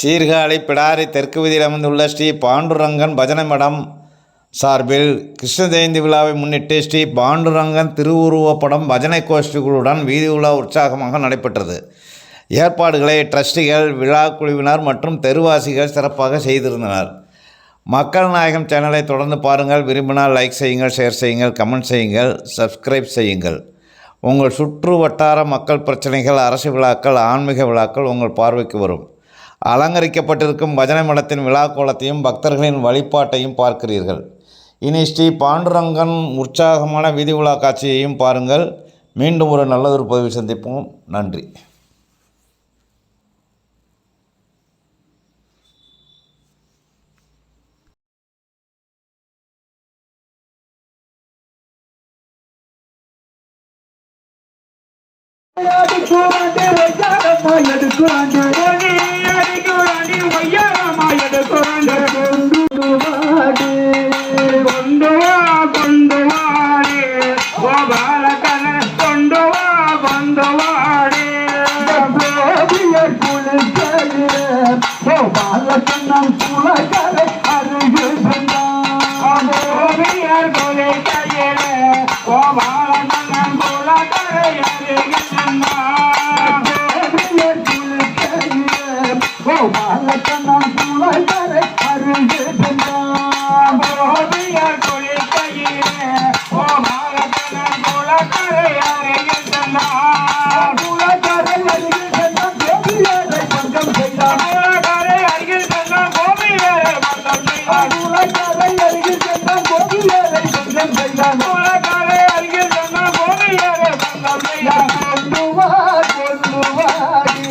சீர்காழி பிடாரி தெற்கு வீதியில் அமைந்துள்ள ஸ்ரீ பாண்டுரங்கன் பஜனை மடம் சார்பில் கிருஷ்ண ஜெயந்தி விழாவை முன்னிட்டு ஸ்ரீ பாண்டுரங்கன் திருவுருவப்படம் பஜனை கோஷ்டிகளுடன் வீதி உலா உற்சாகமாக நடைபெற்றது. ஏற்பாடுகளை ட்ரஸ்டிகள் விழா குழுவினர் மற்றும் தெருவாசிகள் சிறப்பாக செய்திருந்தனர். மக்கள் நாயகம் சேனலை தொடர்ந்து பாருங்கள். விரும்பினால் லைக் செய்யுங்கள் ஷேர் செய்யுங்கள் கமெண்ட் செய்யுங்கள் சப்ஸ்கிரைப் செய்யுங்கள். உங்கள் சுற்று வட்டார மக்கள் பிரச்சனைகள் அரசு விழாக்கள் ஆன்மீக விழாக்கள் உங்கள் பார்வைக்கு வரும். அலங்கரிக்கப்பட்டிருக்கும் பஜனை மடத்தின் விழா கோலத்தையும் பக்தர்களின் வழிபாட்டையும் பார்க்கிறீர்கள். இனி ஸ்ரீ பாண்டுரங்கன் உற்சாகமான வீதி உலா காட்சியையும் பாருங்கள். மீண்டும் ஒரு நல்லதொரு பதிவு சந்திப்போம். நன்றி. பாலக்கண்ணம் குலகரை அருகு பாலக்கண்ணம் குலகரை அருகு குலகரை கொண்டு வா கொண்டு வாடி